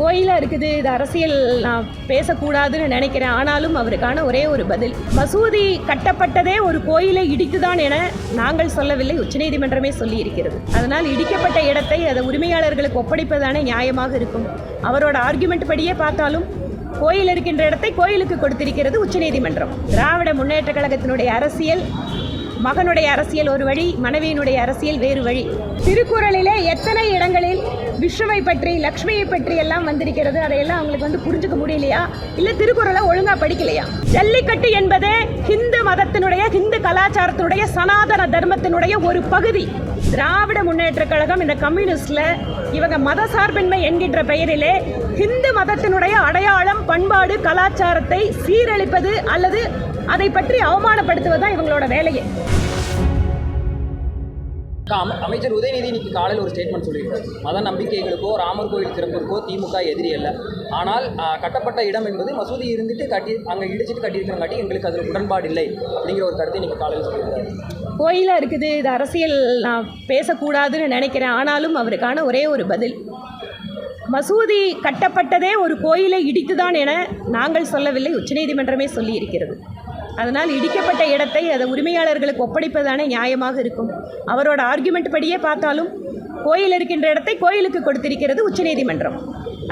கோயிலாக இருக்குது. இது அரசியல் நான் பேசக்கூடாதுன்னு நினைக்கிறேன். ஆனாலும் அவருக்கான ஒரே ஒரு பதில். மசூதி கட்டப்பட்டதே ஒரு கோயிலை இடித்துதான் என நாங்கள் சொல்லவில்லை. உச்சநீதிமன்றமே சொல்லியிருக்கிறது. அதனால் இடிக்கப்பட்ட இடத்தை அதை உரிமையாளர்களுக்கு ஒப்படைப்பதானே நியாயமாக இருக்கும். அவரோட ஆர்குமெண்ட் படியே பார்த்தாலும் கோயில் இருக்கின்ற இடத்தை கோயிலுக்கு கொடுத்திருக்கிறது உச்சநீதிமன்றம் திராவிட முன்னேற்ற கழகத்தினுடைய அரசியல் மகனுடைய அரசியல் ஒரு வழி மனைவியினுடைய அரசியல் வேறு வழி. திருக்குறளிலே எத்தனை இடங்களில் விஷ்ணுவை பற்றி லக்ஷ்மியை பற்றி எல்லாம் வந்திருக்கிறது? அதையெல்லாம் அவங்களுக்கு வந்து புரிஞ்சுக்க முடியலையா? இல்லை திருக்குறளை ஒழுங்காக படிக்கலையா? ஜல்லிக்கட்டு என்பது ஹிந்து மதத்தினுடைய ஹிந்து கலாச்சாரத்தினுடைய சனாதன தர்மத்தினுடைய ஒரு பகுதி. திராவிட முன்னேற்ற கழகம் இந்த கம்யூனிஸ்டில் இவங்க மத சார்பின்மை என்கின்ற பெயரிலே ஹிந்து மதத்தினுடைய அடையாளம் பண்பாடு கலாச்சாரத்தை சீரழிப்பது அல்லது அதை பற்றி அவமானப்படுத்துவது தான் இவங்களோட வேலையே. அம- அமைச்சர் உதயநிதி இன்னைக்கு காலையில் ஒரு ஸ்டேட்மெண்ட் சொல்லியிருக்காரு. மத நம்பிக்கைகளுக்கோ ராமர் கோயில் திறப்பிற்கோ திமுக எதிரி அல்ல. ஆனால் கட்டப்பட்ட இடம் என்பது மசூதி இருந்துட்டு கட்டி அங்கே இடிச்சிட்டு கட்டியிருக்கிறங்காட்டி எங்களுக்கு அதில் உடன்பாடு இல்லை அப்படிங்கிற ஒரு கருத்தை இன்னைக்கு காலையில் சொல்லியிருக்காரு. கோயிலாக இருக்குது இது அரசியல் நான் பேசக்கூடாதுன்னு நினைக்கிறேன். ஆனாலும் அவருக்கான ஒரே ஒரு பதில். மசூதி கட்டப்பட்டதே ஒரு கோயிலை இடித்துதான் என நாங்கள் சொல்லவில்லை உச்சநீதிமன்றமே சொல்லி இருக்கிறது அதனால் இடிக்கப்பட்ட இடத்தை அதை உரிமையாளர்களுக்கு ஒப்படைப்பதானே நியாயமாக இருக்கும். அவரோட ஆர்குமெண்ட் படியே பார்த்தாலும் கோயில் இருக்கின்ற இடத்தை கோயிலுக்கு கொடுத்திருக்கிறது உச்சநீதிமன்றம்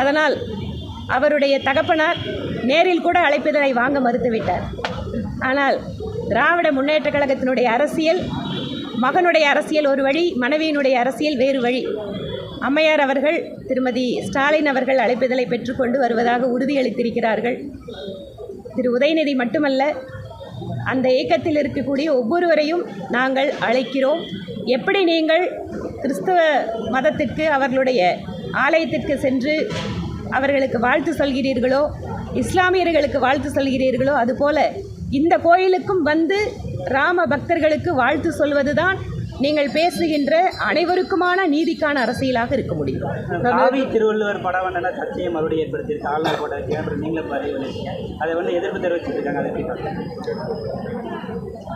அதனால் அவருடைய தகப்பனார் நேரில் கூட அழைப்பதனை வாங்க மறுத்துவிட்டார் ஆனால் திராவிட முன்னேற்ற கழகத்தினுடைய அரசியல் மகனுடைய அரசியல் ஒரு வழி மனைவியினுடைய அரசியல் வேறு வழி. அம்மையார் அவர்கள் திருமதி ஸ்டாலின் அவர்கள் அழைப்புதலை பெற்றுக்கொண்டு வருவதாக உறுதியளித்திருக்கிறார்கள். திரு உதயநிதி மட்டுமல்ல அந்த இயக்கத்தில் இருக்கக்கூடிய ஒவ்வொருவரையும் நாங்கள் அழைக்கிறோம். எப்படி நீங்கள் கிறிஸ்தவ மதத்திற்கு அவர்களுடைய ஆலயத்திற்கு சென்று அவர்களுக்கு வாழ்த்து சொல்கிறீர்களோ இஸ்லாமியர்களுக்கு வாழ்த்து சொல்கிறீர்களோ அதுபோல இந்த கோயிலுக்கும் வந்து ராம பக்தர்களுக்கு வாழ்த்து சொல்வதுதான் நீங்கள் பேசுகின்ற அனைவருக்குமான நீதிக்கான அரசியலாக இருக்க முடியும். காவி திருவள்ளுவர் படம் வந்து சர்ச்சையை மறுபடியும் ஏற்படுத்தியிருக்கு? ஆளுநர் வச்சு அப்புறம் நீங்களும் பதிவு அதை வந்து எதிர்ப்பு தெரிவிச்சிருக்காங்க அதை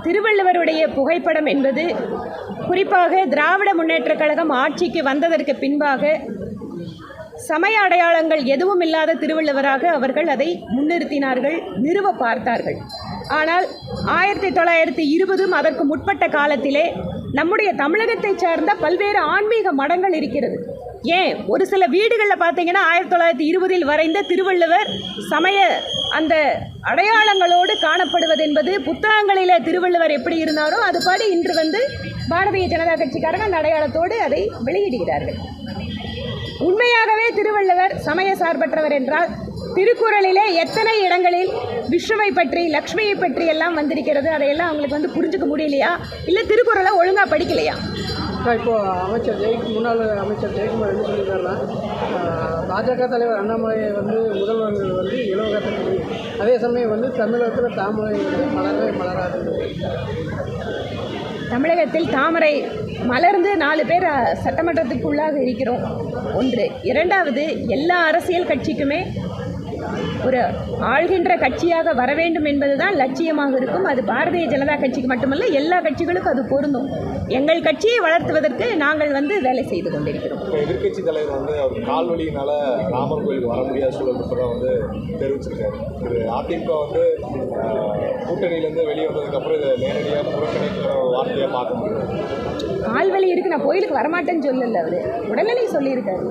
திருவள்ளுவருடைய புகைப்படம் என்பது குறிப்பாக திராவிட முன்னேற்றக் கழகம் ஆட்சிக்கு வந்ததற்கு பின்பாக சமய அடையாளங்கள் எதுவும் இல்லாத திருவள்ளுவராக அவர்கள் அதை முன்னிறுத்தினார்கள் நிறுவ பார்த்தார்கள். ஆனால் ஆயிரத்தி தொள்ளாயிரத்தி இருபதும் அதற்கு முற்பட்ட காலத்திலே நம்முடைய தமிழகத்தை சார்ந்த பல்வேறு ஆன்மீக மடங்கள் இருக்கிறது. ஏன்? ஒரு சில வீடுகளில் பார்த்தீங்கன்னா ஆயிரத்தி தொள்ளாயிரத்தி இருபதில் வரைந்த திருவள்ளுவர் சமய அந்த அடையாளங்களோடு காணப்படுவது என்பது புத்தகங்களில் திருவள்ளுவர் எப்படி இருந்தாரோ அதுபடி இன்று வந்து பாரதிய ஜனதா கட்சிக்காரங்க அந்த அடையாளத்தோடு அதை வெளியிடுகிறார்கள். உண்மையாகவே திருவள்ளுவர் சமய சார்பற்றவர் என்றால் திருக்குறளிலே எத்தனை இடங்களில் விஷ்ணுவை பற்றி லக்ஷ்மியை பற்றி எல்லாம் வந்திருக்கிறது. அதையெல்லாம் அவங்களுக்கு வந்து புரிஞ்சுக்க முடியலையா? இல்லை திருக்குறளை ஒழுங்கா படிக்கலையா? இப்போ அமைச்சர் ஜெய் முன்னாள் அமைச்சர் ஜெயக்குமார் என்ன சொல்லியிருக்காருன்னா பாஜக தலைவர் அண்ணாமலை வந்து முதல்வர்கள் வந்து இலவகத்தை அதே சமயம் வந்து தமிழகத்தில் தாமரை வந்து மலரவே மலராது. தமிழகத்தில் தாமரை மலர்ந்து நாலு பேர் சட்டமன்றத்துக்குள்ளாக இருக்கிறோம். ஒன்று இரண்டாவது எல்லா அரசியல் கட்சிக்குமே ஒரு ஆள்கின்ற கட்சியாக வர வேண்டும் என்பதுதான் லட்சியமாக இருக்கும். அது பாரதிய ஜனதா கட்சிக்கு மட்டுமல்ல எல்லா கட்சிகளுக்கும் அது பொருந்தும். எங்கள் கட்சியை வளர்த்துவதற்கு நாங்கள் வந்து வேலை செய்து கொண்டிருக்கிறோம். இப்போ எதிர்க்கட்சி தலைவர் வந்து அவர் கால் வலியினால ராமர் கோயிலுக்கு வர முடியாத சூழல் வந்து தெரிவிச்சிருக்காரு. திரு அதிமுக வந்து கூட்டணியிலேருந்து வெளியே வந்ததுக்கப்புறம் இதை நேரடியாக புறக்கணிக்கிற ஒரு வார்த்தையாக பார்க்க முடியும் கால்வலி இருக்கு நான் கோயிலுக்கு வரமாட்டேன்னு சொல்லல அவர். உடனே சொல்லியிருக்காரு.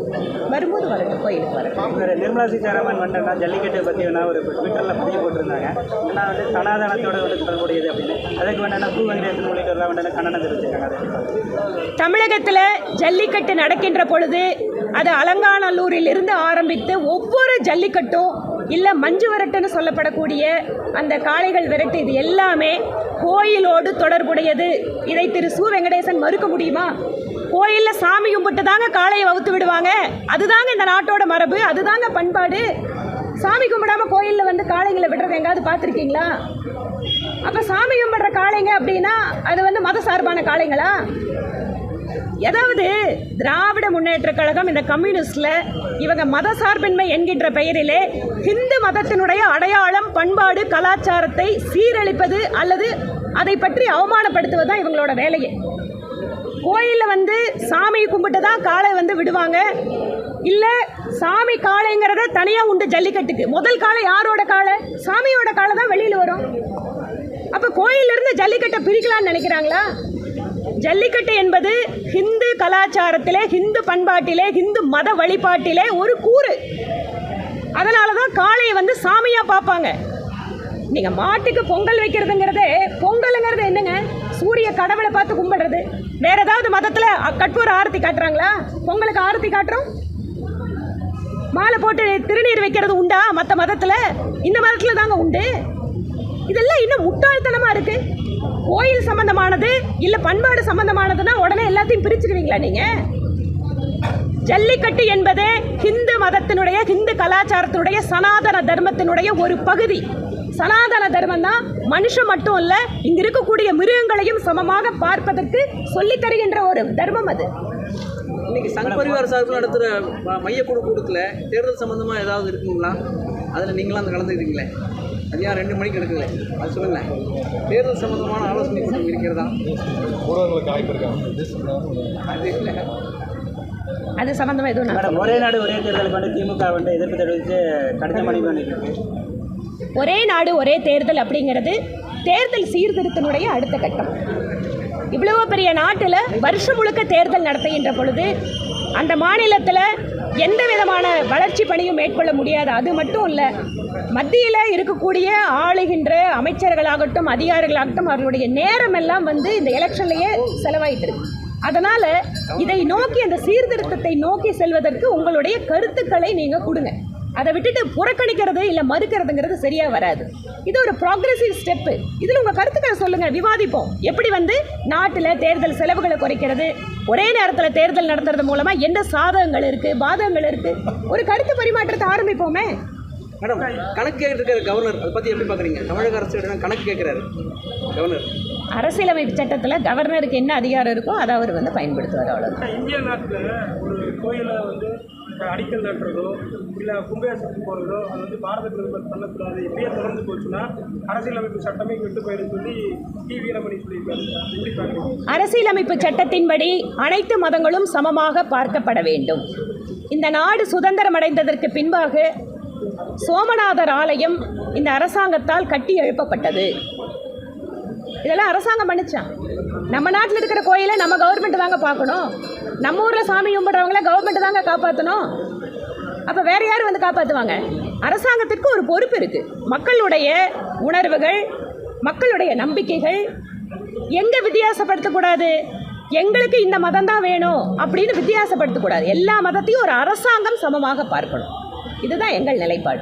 வரும்போது வரட்டும் கோயிலுக்கு வரட்டும். வேறு நிர்மலா சீதாராமன் வந்துட்டா ஜல்லிக்கட்டை பற்றி ஒரு ட்விட்டரில் பதிவு போட்டிருந்தாங்க. ஏன்னா வந்து சனாதனத்தோட வந்து தொடர்புடையது அப்படின்னு. அதுக்கு வேண்டாம் பூ வெங்கடேசன் உள்ளிட்டவர்கள் வேண்டாம் கண்டனம் தெரிவிச்சிருக்காங்க அதை தமிழகத்தில் ஜல்லிக்கட்டு நடக்கின்ற பொழுது அது அலங்காநல்லூரில் இருந்து ஆரம்பித்து ஒவ்வொரு ஜல்லிக்கட்டும் இல்லை மஞ்சு விரட்டுன்னு சொல்லப்படக்கூடிய அந்த காளைகள் விரட்டு இது எல்லாமே கோயிலோடு தொடர்புடையது. இதை திரு சு வெங்கடேசன் மறுக்க முடியுமா? கோயிலில் சாமி கும்பிட்டு தாங்க காளையை வகுத்து விடுவாங்க. அதுதாங்க இந்த நாட்டோட மரபு அதுதாங்க பண்பாடு. சாமி கும்பிடாம கோயிலில் வந்து காளைங்களை விடுறது எங்காவது பார்த்துருக்கீங்களா? அப்போ சாமி கும்பிடுற காளைங்க அப்படின்னா அது வந்து மத சார்பான காளைங்களா? ஏதாவது திராவிட முன்னேற்ற கழகம் இந்த கம்யூனிஸ்டில் இவங்க மத சார்பின்மை என்கின்ற பெயரிலே ஹிந்து மதத்தினுடைய அடையாளம் பண்பாடு கலாச்சாரத்தை சீரழிப்பது அல்லது அதை பற்றி அவமானப்படுத்துவது தான் இவங்களோட வேலையே. கோயிலில் வந்து சாமியை கும்பிட்டு தான் காளை வந்து விடுவாங்க. இல்லை சாமி காளைங்கிறத தனியாக உண்டு ஜல்லிக்கட்டுக்கு. முதல் காளை யாரோட காளை? சாமியோட காளை தான் வெளியில் வரும். அப்போ கோயிலிருந்து ஜல்லிக்கட்டை பிரிக்கலாம்னு நினைக்கிறாங்களா? ஜல்லிக்கட்டு என்பது ஹிந்து கலாச்சாரத்திலே ஹிந்து பண்பாட்டிலே ஹிந்து மத வழிபாட்டிலே ஒரு கூறு. அதனால தான் காளையை வந்து சாமியாக பார்ப்பாங்க. நீங்கள் மாட்டுக்கு பொங்கல் வைக்கிறதுங்கிறதே பொங்கலுங்கிறது என்னங்க? சூரிய கடவுளை பார்த்து கும்பிடுறது. வேற ஏதாவது மதத்தில் கற்பூர ஆரத்தி காட்டுறாங்களா? பொங்கலுக்கு ஆரத்தி காட்டுறோம்? மாலை போட்டு திருநீர் வைக்கிறது உண்டா? மற்ற மதத்தில்? இந்த மதத்தில் தாங்க உண்டு. இதெல்லாம் இன்னும் முட்டாள்தனமாக இருக்கு. கோயில் சம்பந்தமானது இல்லை பண்பாடு சம்பந்தமானதுன்னா உடனே எல்லாத்தையும் பிரிச்சுடுவீங்களா நீங்கள் ஜல்லிக்கட்டு என்பது ஹிந்து மதத்தினுடைய ஹிந்து கலாச்சாரத்தினுடைய சனாதன தர்மத்தினுடைய ஒரு பகுதி. சனாதன தர்மம் தான் மனுஷன் மட்டும் இல்லை இங்கே இருக்கக்கூடிய மிருகங்களையும் சமமாக பார்ப்பதற்கு சொல்லித் தருகின்ற ஒரு தர்மம் அது. இன்னைக்கு சங் பரிவார் சார்பில் நடத்துகிற ம- மையக்குழு கூட்டத்தில் தேர்தல் சம்மந்தமாக ஏதாவது இருக்குங்களா? அதில் நீங்களாம் வந்து கலந்துக்கிறீங்களே? அது ஏன் ரெண்டு மணிக்கு எடுக்கல அது சொல்லுங்களேன். தேர்தல் சம்மந்தமான ஆலோசனை கூட்டம் இருக்கிறதா? ஊடகங்களுக்கு வாய்ப்பு இருக்காங்க. அது சம்பந்தமா எதுவும் மேடம் ஒரே நாடு ஒரே தேர்தலுக்கு வந்து திமுக வந்து எதிர்ப்பு தெரிவித்து கடிதம் பண்ணியிருக்கு ஒரே நாடு ஒரே தேர்தல் அப்படிங்கிறது தேர்தல் சீர்திருத்தனுடைய அடுத்த கட்டம். இவ்வளவு பெரிய நாட்டில் வருஷம் முழுக்க தேர்தல் நடத்துகின்ற பொழுது அந்த மாநிலத்தில் எந்த விதமான வளர்ச்சி பணியும் மேற்கொள்ள முடியாது. அது மட்டும் இல்லை மத்தியில் இருக்கக்கூடிய ஆளுகின்ற அமைச்சர்களாகட்டும் அதிகாரிகளாகட்டும் அவர்களுடைய நேரம் எல்லாம் வந்து இந்த எலெக்ஷன்லேயே செலவாயிட்டு இருக்கு அதனால் இதை நோக்கி அந்த சீர்திருத்தத்தை நோக்கி செல்வதற்கு உங்களுடைய கருத்துக்களை நீங்கள் கொடுங்க. அதை விட்டுட்டு புறக்கணிக்கிறது இல்லை மறுக்கிறதுங்கிறது சரியாக வராது. இது ஒரு ப்ராக்ரெசிவ் ஸ்டெப்பு இதில் உங்கள் கருத்துக்களை சொல்லுங்கள் விவாதிப்போம். எப்படி வந்து நாட்டில் தேர்தல் செலவுகளை குறைக்கிறது ஒரே நேரத்தில் தேர்தல் நடத்துறது மூலமாக என்ன சாதகங்கள் இருக்குது பாதகங்கள் இருக்குது ஒரு கருத்து பரிமாற்றத்தை ஆரம்பிப்போமே. மேடம் கணக்கு கேட்டிருக்காரு கவர்னர் அதை பற்றி எப்படி பார்க்குறீங்க தமிழக அரசு கணக்கு கேட்குறாரு கவர்னர் அரசியலமைப்பு சட்டத்தில் கவர்னருக்கு என்ன அதிகாரம் இருக்கோ அதை அவர் வந்து பயன்படுத்துவார் அவ்வளோ இந்திய நாட்டில் ஒரு கோயிலை வந்து அடிக்கல் நட்டுறதோ இல்லை கும்பேசத்துக்கு போகிறதோ அது வந்து பாரத பிரதமர் பண்ணக்கூடாது இப்படியே தொடர்ந்து போச்சுன்னா அரசியலமைப்பு சட்டமே கெட்டு போயிடும் சொல்லி டி வீரமணி சொல்லியிருக்காரு. அரசியலமைப்பு சட்டத்தின்படி அனைத்து மதங்களும் சமமாக பார்க்கப்பட வேண்டும். இந்த நாடு சுதந்திரம் அடைந்ததற்கு பின்பாக சோமநாதர் ஆலயம் இந்த அரசாங்கத்தால் கட்டி எழுப்பப்பட்டது. இதெல்லாம் அரசாங்கம் பண்ணிச்சான். நம்ம நாட்டில் இருக்கிற கோயிலை நம்ம கவர்மெண்ட் தாங்க பார்க்கணும். நம்ம ஊரில் சாமி கும்பிட்றவங்கள கவர்மெண்ட் தாங்க காப்பாற்றணும் அப்போ வேறு யார் வந்து காப்பாற்றுவாங்க அரசாங்கத்திற்கு ஒரு பொறுப்பு இருக்குது மக்களுடைய உணர்வுகள் மக்களுடைய நம்பிக்கைகள் எங்கே வித்தியாசப்படுத்தக்கூடாது? எங்களுக்கு இந்த மதம் தான் வேணும் அப்படின்னு வித்தியாசப்படுத்தக்கூடாது. எல்லா மதத்தையும் ஒரு அரசாங்கம் சமமாக பார்க்கணும். இதுதான் எங்கள் நிலைப்பாடு.